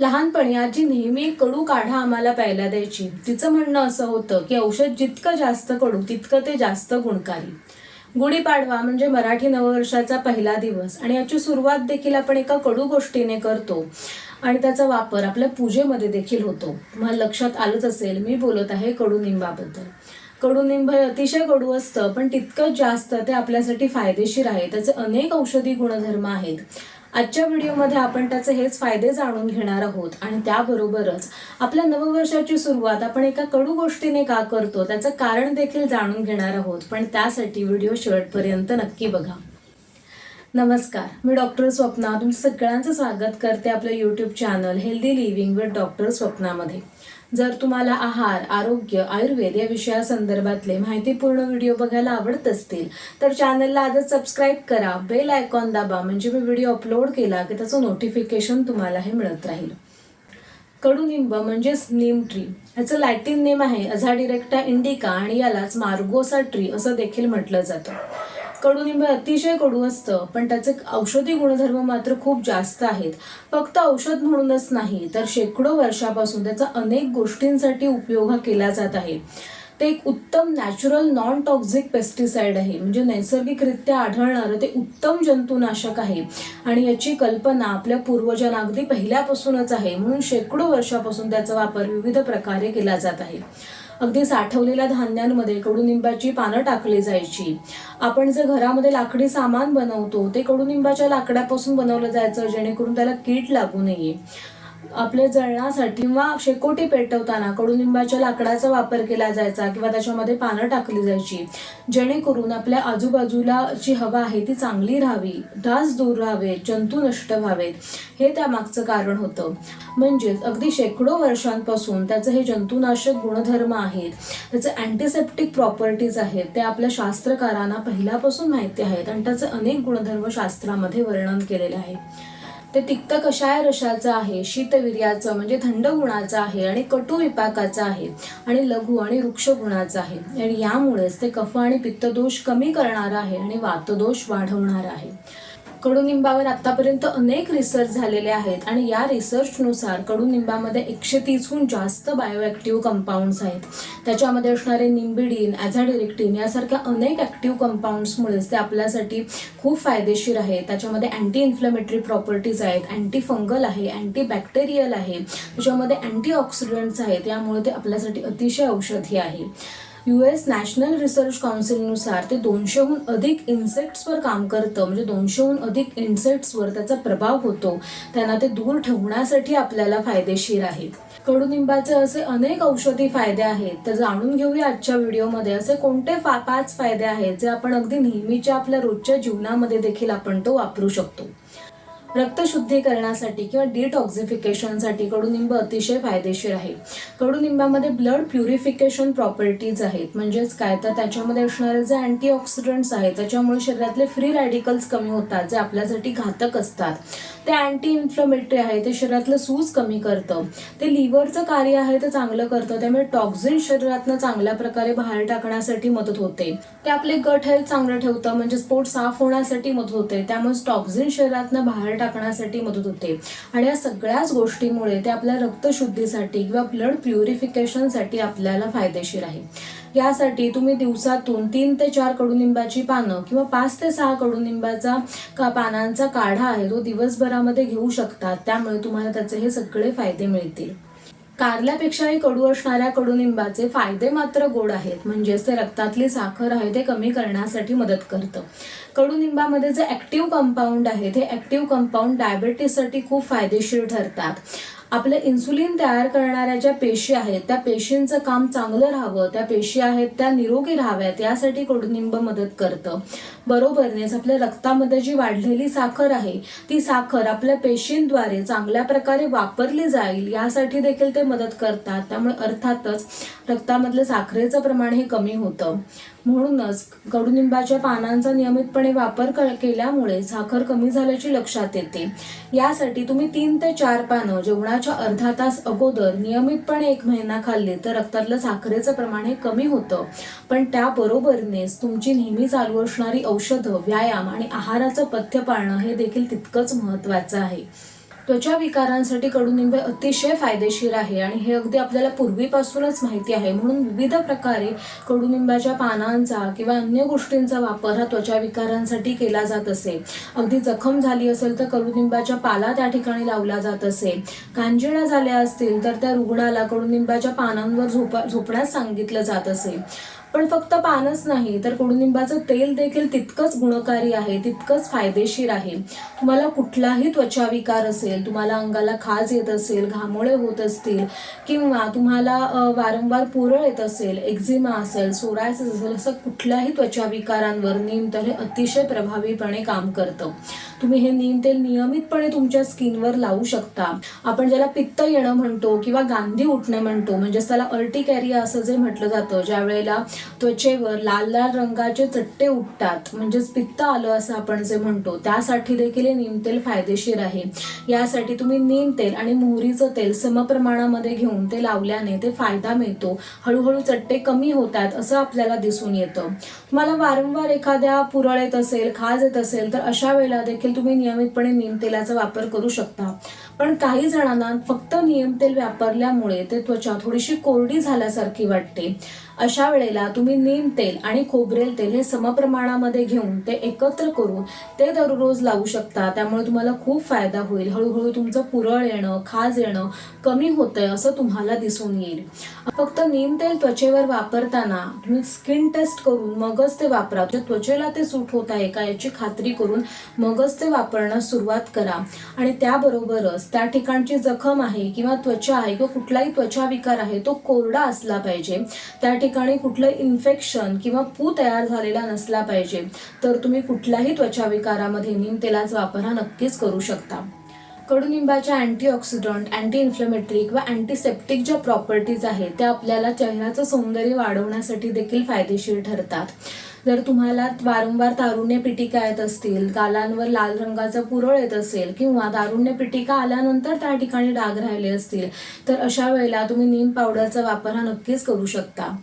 लहानपणी आजी नेहमी कडू काढा आम्हाला प्यायला द्यायची. तिचं म्हणणं असं होतं की औषध जितकं जास्त कडू तितकं ते जास्त गुणकारी. गुढीपाडवा म्हणजे मराठी नववर्षाचा पहिला दिवस आणि याची सुरुवात देखील आपण एका कडू गोष्टीने करतो. आणि त्याचा वापर आपल्या पूजेमध्ये देखील होतो. मग लक्षात आलंच असेल मी बोलत आहे कडुनिंबाबद्दल कडुनिंब हे अतिशय कडू असतं पण तितकं जास्त ते आपल्यासाठी फायदेशीर आहे. त्याचे अनेक औषधी गुणधर्म आहेत. आजच्या व्हिडिओमध्ये आपण त्याचे हेच फायदे जाणून घेणार आहोत. आणि त्याबरोबरच आपल्या नववर्षाची सुरुवात आपण एका कडू गोष्टीने का करतो त्याचं कारण देखील जाणून घेणार आहोत. पण त्यासाठी व्हिडिओ शेवटपर्यंत नक्की बघा. नमस्कार. मी डॉक्टर स्वप्ना. तुमचं सगळ्यांचं स्वागत करते आपलं YouTube channel healthy living with doctor स्वप्नामध्ये. जर तुम्हाला आहार आरोग्य आयुर्वेद या विषयासंदर्भातले माहितीपूर्ण व्हिडिओ बघायला आवडत असतील तर चॅनलला आजच सबस्क्राईब करा बेल आयकॉन दाबा म्हणजे मी व्हिडिओ अपलोड केला की त्याचं नोटिफिकेशन तुम्हाला हे मिळत राहील. कडुनिंब म्हणजेच नीम ट्री ह्याचं लॅटिन नेम आहे अझाडिरेक्टा इंडिका आणि यालाच मार्गोसा ट्री असं देखील म्हटलं जातं. कडुनिंब अतिशय कडू असतं पण त्याचे औषधी गुणधर्म मात्र खूप जास्त आहेत. फक्त औषध म्हणूनच नाही तर शेकडो वर्षापासून त्याचा अनेक गोष्टींसाठी उपयोग हा केला जात आहे. ते एक उत्तम नॅचरल नॉन टॉक्झिक पेस्टिसाइड आहे. म्हणजे नैसर्गिकरित्या आढळणारं ते उत्तम जंतुनाशक आहे. आणि याची कल्पना आपल्या पूर्वजांना अगदी पहिल्यापासूनच आहे. म्हणून शेकडो वर्षापासून त्याचा वापर विविध प्रकारे केला जात आहे. अगदी साठवलेल्या धान्यांमध्ये कडुनिंबाची पानं टाकली जायची. आपण जे घरामध्ये लाकडी सामान बनवतो ते कडुनिंबाच्या लाकडापासून बनवलं जायचं जेणेकरून त्याला कीड लागू नये. आपल्या जळणासाठी किंवा शेकोटी पेटवताना कडुलिंबाच्या लाकडाचा वापर केला जायचा किंवा त्याच्यामध्ये पानं टाकली जायची. जेणेकरून आपल्या आजूबाजूला जी हवा आहे ती चांगली राहावी डास दूर राहावेत जंतू नष्ट व्हावेत. हे त्यामागचं कारण होतं. म्हणजेच अगदी शेकडो वर्षांपासून त्याचे हे जंतुनाशक गुणधर्म आहेत. त्याचे अँटीसेप्टिक प्रॉपर्टीज आहेत. ते आपल्या शास्त्रकारांना पहिल्यापासून माहिती आहेत आणि त्याचे अनेक गुणधर्म शास्त्रामध्ये वर्णन केलेले आहे. ते तिक्त कषाय रसाचं आहे? शीतवीर्याचं म्हणजे थंड गुणाचं आहे आणि कटु विपाकाचं आहे आणि लघु आणि वृक्ष गुणाचं आहे. आणि यामुळेच ते कफ आणि पित्तदोष कमी करणार आहे आणि वातदोष वाढवणार आहे. कडुनिंबावर आतापर्यंत अनेक रिसर्च झालेले आहेत आणि या रिसर्चनुसार कडुनिंबामध्ये एकशे तीसहून जास्त बायोॲक्टिव्ह कंपाऊंड्स आहेत. त्याच्यामध्ये असणारे निंबिडीन ॲझाडिरेक्टिन यासारख्या अनेक ॲक्टिव्ह कंपाऊंड्समुळेच ते आपल्यासाठी खूप फायदेशीर आहे. त्याच्यामध्ये अँटी इन्फ्लेमेटरी प्रॉपर्टीज आहेत अँटी फंगल आहे अँटी बॅक्टेरियल आहे. त्याच्यामध्ये अँटी ऑक्सिडंट्स आहेत. यामुळे ते आपल्यासाठी अतिशय औषधी आहे. यू एस नॅशनल रिसर्च काउन्सिलनुसार ते दोनशेहून अधिक इन्सेक्ट्सवर काम करतं. म्हणजे दोनशेहून अधिक इन्सेक्ट्सवर त्याचा प्रभाव होतो. त्यांना ते दूर ठेवण्यासाठी आपल्याला फायदेशीर आहे कडुनिंबाचे असे अनेक औषधी फायदे आहेत. तर जाणून घेऊया आजच्या व्हिडिओमध्ये असे कोणते फा पाच फायदे आहेत जे आपण अगदी नेहमीच्या आपल्या रोजच्या जीवनामध्ये देखील आपण तो वापरू शकतो. रक्तशुद्धीकरणासाठी किंवा डिटॉक्झिफिकेशनसाठी कडुनिंब अतिशय फायदेशीर आहे. कडुनिंबामध्ये ब्लड प्युरिफिकेशन प्रॉपर्टीज आहेत. म्हणजेच काय? तर त्याच्यामध्ये असणारे जे अँटीऑक्सिडंट्स आहेत त्याच्यामुळे शरीरातले फ्री रॅडिकल्स कमी होतात जे आपल्यासाठी घातक असतात. ते अँटी इन्फ्लमेटरी आहे ते शरीरातलं सूज कमी करतं. ते लिव्हरचं कार्य आहे ते चांगलं करतं. त्यामुळे टॉक्झिन शरीरातनं चांगल्या प्रकारे बाहेर टाकण्यासाठी मदत होते. ते आपले गट हेल्थ चांगलं ठेवतं म्हणजे स्पोर्ट साफ होण्यासाठी मदत होते. त्यामुळे टॉक्झिन शरीरातनं बाहेर टाकण्यासाठी मदत होते. आणि या सगळ्याच गोष्टीमुळे ते आपल्या रक्तशुद्धीसाठी किंवा ब्लड प्युरिफिकेशनसाठी आपल्याला फायदेशीर आहे. यासाठी तुम्ही दिवसातून तीन ते चार कडुनिंबाची पानं किंवा पाच ते सहा कडुनिंबाचा का पानांचा काढा आहे तो दिवसभरामध्ये घेऊ शकतात त्यामुळे तुम्हाला त्याचे हे सगळे फायदे मिळतील. कारल्यापेक्षाही कडू असणाऱ्या कडुनिंबाचे फायदे मात्र गोड आहेत. म्हणजेच ते रक्तातली साखर आहे ते कमी करण्यासाठी मदत करतं. कडुनिंबामध्ये जे ॲक्टिव्ह कंपाऊंड आहेत हे ॲक्टिव्ह कंपाऊंड डायबेटीससाठी खूप फायदेशीर ठरतात. आपलं इन्सुलिन तयार करणाऱ्या ज्या पेशी आहेत त्या पेशींचं काम चांगलं राहावं त्या पेशी आहेत त्या निरोगी राहाव्यात यासाठी कडुनिंब मदत करतं. बरोबरनेच आपल्या रक्तामध्ये जी वाढलेली साखर आहे ती साखर आपल्या पेशींद्वारे चांगल्या प्रकारे वापरली जाईल यासाठी देखील ते मदत करतात. त्यामुळे अर्थातच रक्तामधलं साखरेचं प्रमाण हे कमी होतं. म्हणूनच कडुनिंबाच्या पानांचा नियमितपणे वापर केल्यामुळे साखर कमी झाल्याची लक्षात येते. यासाठी तुम्ही तीन ते चार पानं जेवणाच्या अर्धा तास अगोदर नियमितपणे एक महिना खाल्ले तर रक्तातलं साखरेचं प्रमाण हे कमी होतं. पण त्याबरोबरीनेच तुमची नेहमी चालू असणारी औषधं व्यायाम आणि आहाराचं पथ्य पाळणं हे देखील तितकंच महत्त्वाचं आहे. त्वचा विकारांसाठी कडुनिंब अतिशय फायदेशीर आहे आणि हे अगदी आपल्याला पूर्वीपासूनच माहिती आहे. म्हणून विविध प्रकारे कडुनिंबाच्या पानांचा किंवा अन्य गोष्टींचा वापर हा त्वचा विकारांसाठी केला जात असे. अगदी जखम झाली असेल तर कडुनिंबाच्या पाला त्या ठिकाणी लावला जात असे. कांजिण्या झाल्या असतील तर त्या रुग्णाला कडुनिंबाच्या पानांवर झोपा झोपण्यास सांगितलं जात असे. पण फक्त पानच नाही तर कडुनिंबाचं तेल देखील तितकंच गुणकारी आहे तितकंच फायदेशीर आहे. तुम्हाला कुठलाही त्वचा विकार असेल तुम्हाला अंगाला खाज येत असेल घामोळे होत असतील किंवा तुम्हाला वारंवार पुरळ येत असेल एक्झिमा असेल सोरायसिस असेल असं कुठल्याही त्वचा विकारांवर नीम तर हे अतिशय प्रभावीपणे काम करतं. तुम्ही हे नीम तेल नियमितपणे तुमच्या स्किनवर लावू शकता. आपण ज्याला पित्त येणं म्हणतो किंवा गांधी उठणे म्हणतो म्हणजेच त्याला अर्टिकॅरिया असं जे म्हटलं जातं ज्या वेळेला त्वचेवर लाल लाल रंगाचे चट्टे उठतात. म्हणजेच पित्त आलं असं आपण जे म्हणतो त्यासाठी देखील हे नीम तेल फायदेशीर आहे. यासाठी तुम्ही नीम तेल आणि मोहरीचं तेल समप्रमाणामध्ये घेऊन ते लावल्याने ते फायदा मिळतो. हळूहळू चट्टे कमी होतात असं आपल्याला दिसून येतं. तुम्हाला वारंवार एखाद्या पुरळ येत असेल खाज येत असेल तर अशा वेळेला देखील तुम्ही नियमितपणे नीम तेलाचा वापर करू शकता. पण काही जणांना फक्त नियमतेल तेल वापरल्यामुळे ते त्वचा थोडीशी कोरडी झाल्यासारखी वाटते. अशा वेळेला तुम्ही नीम तेल आणि खोबरेल तेल हे समप्रमाणामध्ये घेऊन ते एकत्र करून ते दररोज लावू शकता. त्यामुळे तुम्हाला खूप फायदा होईल. हळूहळू तुमचं पुरळ येणं खाज येणं कमी होतंय असं तुम्हाला दिसून येईल. फक्त नीम तेल त्वचेवर वापरताना तुम्ही स्किन टेस्ट करून मगच ते वापरा. तुमच्या त्वचेला ते सूट होत आहे का याची खात्री करून मगच ते वापरण्यास सुरुवात करा. आणि त्याबरोबरच त्या ठिकाणची जखम आहे किंवा त्वचा आहे किंवा कुठलाही त्वचा विकार आहे तो कोरडा असला पाहिजे. त्या ठिकाणी कुठलं इन्फेक्शन किंवा पू तयार झालेला नसला पाहिजे. तर तुम्ही कुठल्याही त्वचा विकारामध्ये नीम तेलाचा वापर हा नक्कीच करू शकता. कडुनिंबाच्या अँटीऑक्सिडंट अँटी इन्फ्लेमेटरी किंवा अँटीसेप्टिक ज्या प्रॉपर्टीज आहेत त्या आपल्याला चेहऱ्याचं सौंदर्य वाढवण्यासाठी देखील फायदेशीर ठरतात. जर तुम्हाला वारंवार तारुण्य पिटिका येत असतील गालांवर लाल रंगाचा पुरळ येत असेल किंवा तारुण्य पिटिका आल्यानंतर त्या ठिकाणी डाग राहिले असतील तर अशा वेळेला तुम्ही नीम पावडरचा वापर हा नक्कीच करू शकता.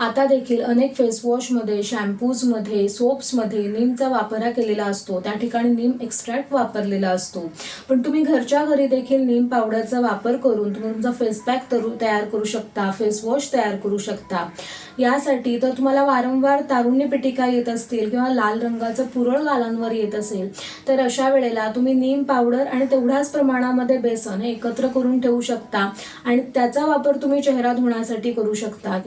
आता देखील अनेक फेसवॉशमध्ये शॅम्पूजमध्ये सोप्समध्ये नीमचा वापर हा केलेला असतो. त्या ठिकाणी नीम एक्स्ट्रॅक्ट वापरलेला असतो. पण तुम्ही घरच्या घरी देखील नीम पावडरचा वापर करून तुम्ही तुमचा फेस पॅक तयार करू शकता फेसवॉश तयार करू शकता. यासाठी तर तुम्हाला वारंवार तारुण्य पिटिका येत असतील किंवा लाल रंगाचं पुरळ गालांवर येत असेल तर अशा वेळेला तुम्ही नीम पावडर आणि तेवढ्याच प्रमाणामध्ये बेसन हे एकत्र करून ठेवू शकता आणि त्याचा वापर तुम्ही चेहरा धुण्यासाठी करू शकता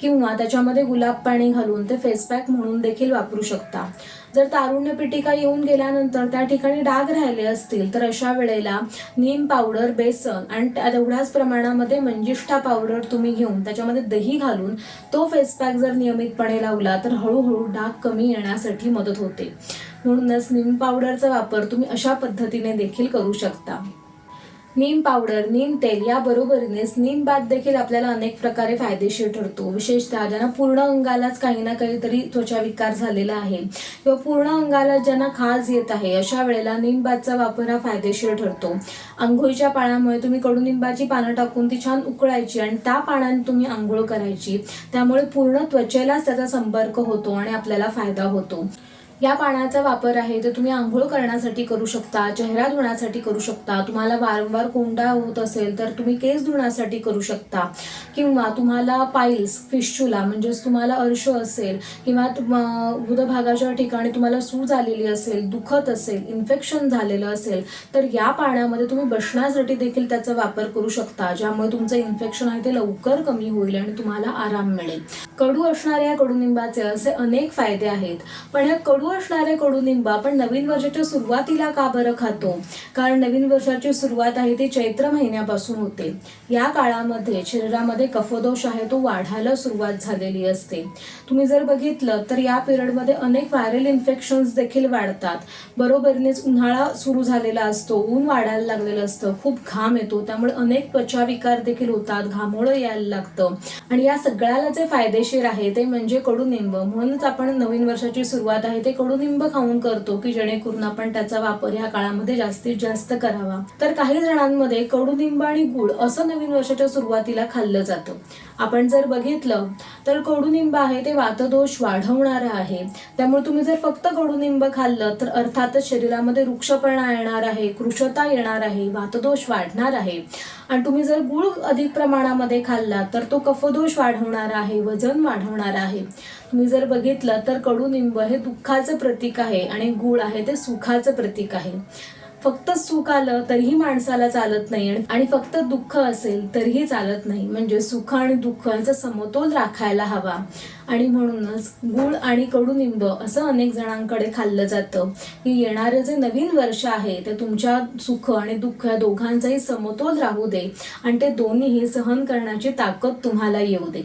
किंवा त्याच्यामध्ये गुलाब पाणी घालून ते फेस पॅक म्हणून देखील वापरू शकता. जर तारुण्य पिटिका येऊन गेल्यानंतर त्या ठिकाणी डाग राहिले असतील तर अशा वेळेला नीम पावडर बेसन आणि तेवढ्याच प्रमाणामध्ये मंजिष्ठा पावडर तुम्ही घेऊन त्याच्यामध्ये दही घालून तो फेस पॅक जर नियमितपणे लावला तर हळूहळू डाग कमी येण्यासाठी मदत होते. म्हणूनच नीम पावडरचा वापर तुम्ही अशा पद्धतीने देखील करू शकता. नीम पावडर नीम तेल या बरोबरीनेच नीम बाथ देखील आपल्याला अनेक प्रकारे फायदेशीर ठरतो. विशेषतः ज्यांना पूर्ण अंगालाच काही ना काहीतरी त्वचा विकार झालेला आहे किंवा पूर्ण अंगाला ज्यांना खाज येत आहे अशा वेळेला निंबाचा वापर हा फायदेशीर ठरतो. आंघोळीच्या पाण्यामुळे तुम्ही कडुनिंबाची पानं टाकून ती छान उकळायची आणि त्या पाण्याने तुम्ही आंघोळ करायची. त्यामुळे पूर्ण त्वचेलाच त्याचा संपर्क होतो आणि आपल्याला फायदा होतो. या पाण्याचा वापर आहे ते तुम्ही आंघोळ करण्यासाठी करू शकता चेहरा धुण्यासाठी करू शकता तुम्हाला वारंवार कोंडा होत असेल तर तुम्ही केस धुण्यासाठी करू शकता. किंवा तुम्हाला पाईल्स फिशचुला म्हणजेच तुम्हाला अर्श असेल किंवा हृदभागाच्या ठिकाणी तुम्हाला सूज आलेली असेल दुखत असेल इन्फेक्शन झालेलं असेल तर या पाण्यामध्ये तुम्ही बसण्यासाठी देखील त्याचा वापर करू शकता ज्यामुळे तुमचं इन्फेक्शन आहे ते लवकर कमी होईल आणि तुम्हाला आराम मिळेल. कडू असणाऱ्या कडुनिंबाचे असे अनेक फायदे आहेत पण ह्या कडू असणारे कडुनिंब आपण नवीन वर्षाच्या सुरुवातीला का बरं खातो? कारण नवीन वर्षाची सुरुवात आहे ती चैत्र महिन्यापासून होते. या काळामध्ये शरीरामध्ये कफदोष आहे तो वाढायला सुरुवात झालेली असते. तुम्ही जर बघितलं तर या पिरियडमध्ये अनेक व्हायरल इन्फेक्शन्स देखील वाढतात. बरोबरीनेच उन्हाळा सुरू झालेला असतो ऊन वाढायला लागलेलं असतं खूप घाम येतो त्यामुळे अनेक त्वचाविकार देखील होतात घामोळं यायला लागतं. आणि या सगळ्याला जे फायदेशीर आहे ते म्हणजे कडुनिंब म्हणूनच आपण नवीन वर्षाची सुरुवात आहे ते कडुनिंब खाऊन करतो की जेणेकरून आपण त्याचा वापर ह्या काळामध्ये जास्तीत जास्त करावा. तर काही जणांमध्ये कडुनिंब आणि गुळ असं नवीन वर्षाच्या सुरुवातीला खाल्लं जातं. आपण जर बघितलं तर कडुनिंब आहे ते वातदोष वाढवणारं आहे. त्यामुळे तुम्ही जर फक्त कडुनिंब खाल्लं तर अर्थातच शरीरामध्ये वृक्षपणा येणार आहे कृशता येणार आहे वातदोष वाढणार आहे. आणि तुम्ही जर गुळ अधिक प्रमाणामध्ये खाल्ला तर तो कफदोष वाढवणार आहे वजन वाढवणार आहे. तुम्ही जर बघितलं तर कडुनिंब हे दुःखाचं प्रतीक आहे आणि गुळ आहे ते सुखाचं प्रतीक आहे. फक्त सुख आलं तरीही माणसाला चालत नाही आणि- फक्त दुःख असेल तरीही चालत नाही. म्हणजे सुख आणि दुःख यांचा समतोल राखायला हवा. आणि म्हणूनच गुळ आणि कडुनिंब असं अनेक जणांकडे खाल्लं जातं. की येणारे जे नवीन वर्ष आहे ते तुमच्या सुख आणि दुःख या दोघांचाही समतोल राहू दे आणि ते दोन्हीही सहन करण्याची ताकद तुम्हाला येऊ दे.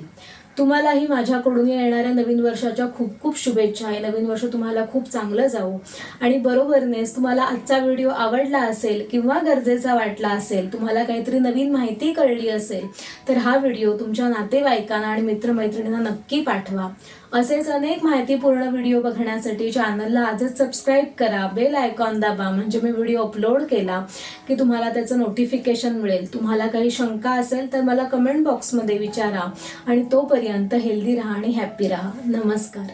तुम्हालाही माझ्याकडून येणाऱ्या नवीन वर्षाच्या खूप खूप शुभेच्छा. आहे नवीन वर्ष तुम्हाला खूप चांगलं जाऊ आणि बरोबरनेच तुम्हाला आजचा व्हिडिओ आवडला असेल किंवा गरजेचा वाटला असेल तुम्हाला काहीतरी नवीन माहिती कळली असेल तर हा व्हिडिओ तुमच्या नातेवाईकांना आणि मित्रमैत्रिणींना नक्की पाठवा. असेच अनेक माहितीपूर्ण व्हिडिओ बघण्यासाठी चॅनलला आजच सबस्क्राईब करा. बेल आयकॉन दाबा. म्हणजे मी व्हिडिओ अपलोड केला की तुम्हाला त्याचं नोटिफिकेशन मिळेल. तुम्हाला काही शंका असेल तर मला कमेंट बॉक्समध्ये विचारा. आणि तोपर्यंत तोपर्यंत हेल्दी राहा आणि हॅप्पी राहा. नमस्कार.